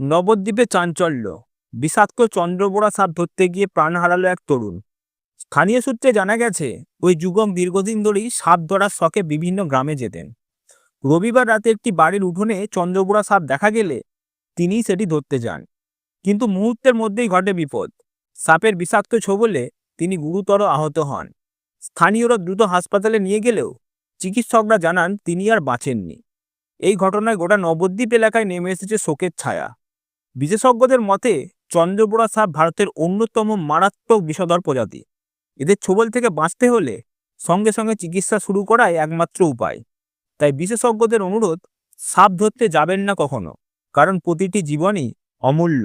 নবদ্বীপে চাঞ্চল্য। বিষাক্ত চন্দ্রবোড়া সাপ ধরতে গিয়ে প্রাণ হারালো এক তরুণ। স্থানীয় সূত্রে জানা গেছে, ওই যুগম দীর্ঘদিন ধরেই সাপ ধরার শখে বিভিন্ন গ্রামে যেতেন। রবিবার রাতে একটি বাড়ির উঠোনে চন্দ্রবোড়া সাপ দেখা গেলে তিনি সেটি ধরতে যান। কিন্তু মুহূর্তের মধ্যেই ঘটে বিপদ। সাপের বিষাক্ত ছোবলে তিনি গুরুতর আহত হন। স্থানীয়রা দ্রুত হাসপাতালে নিয়ে গেলেও চিকিৎসকরা জানান, তিনি আর বাঁচেননি। এই ঘটনায় গোটা নবদ্বীপ এলাকায় নেমে এসেছে শোকের ছায়া। বিশেষজ্ঞদের মতে চন্দ্রবোড়া সাপ ভারতের অন্যতম মারাত্মক বিষধর প্রজাতি। এদের ছোবল থেকে বাঁচতে হলে সঙ্গে সঙ্গে চিকিৎসা শুরু করাই একমাত্র উপায়। তাই বিশেষজ্ঞদের অনুরোধ, সাপ ধরতে যাবেন না কখনো, কারণ প্রতিটি জীবনই অমূল্য।